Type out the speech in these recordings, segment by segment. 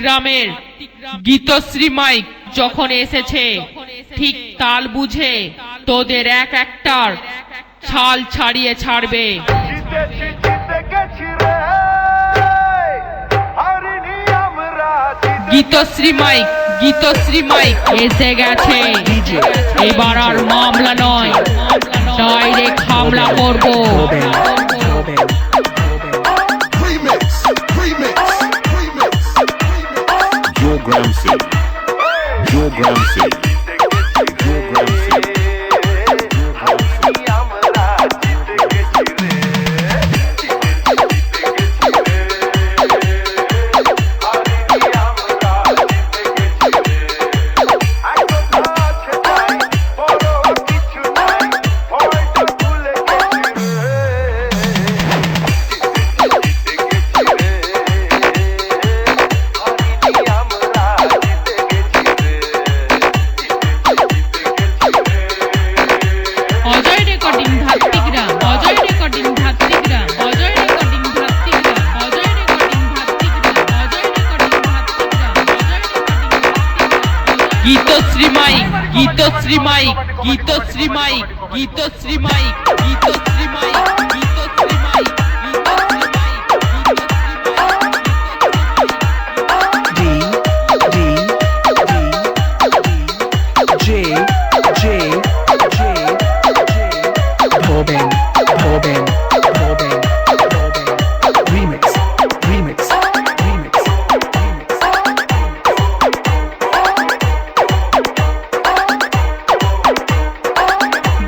গ্রামের গীতশ্রী মাইক যখন এসেছে ঠিক তাল বুঝে তোদের এক একটার ছাল ছাড়িয়ে ছাড়বে। গীতশ্রী মাইক গীতশ্রী মাইক এসে গেছে। এবার আর মামলা নয় ডাইরেক্ট হামলা করব। joe Gramsci. Your Gramsci. Your Gramsci. Gitashree mike Gitashree mike Gitashree mike Gitashree mike Gitashree mike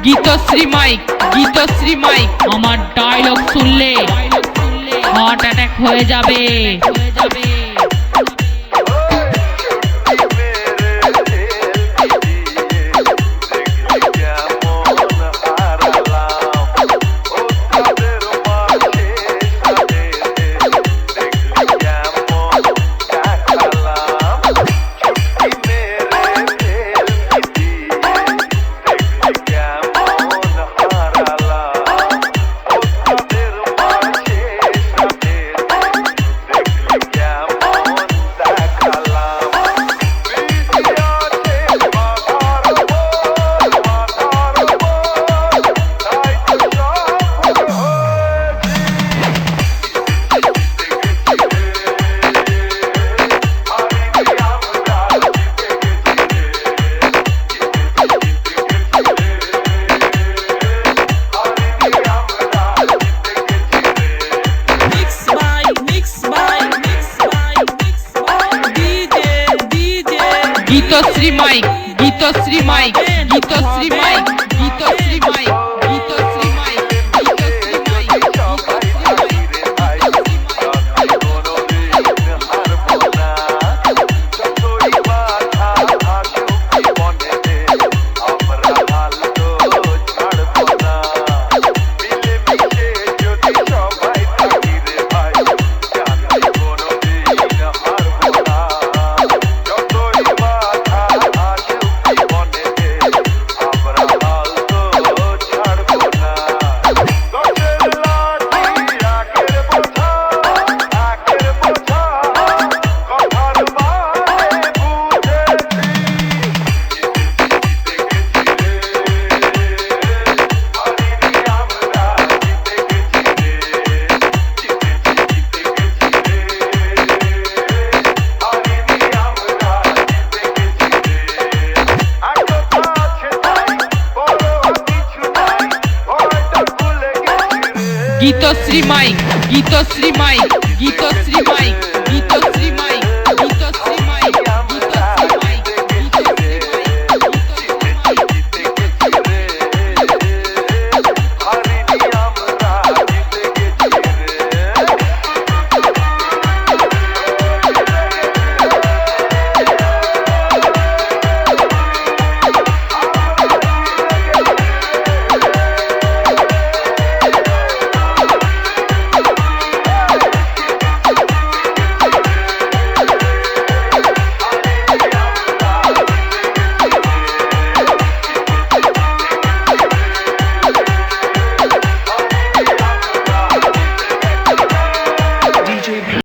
Gitashree mike Gitashree mike আমার ডায়লগ শুনলে হার্ট অ্যাটাক হয়ে যাবে হয়ে যাবে। Gitashree mike Gitashree mike Gitashree mike Gitashree mike Gitashree mike Gitashree mike Gitashree mike.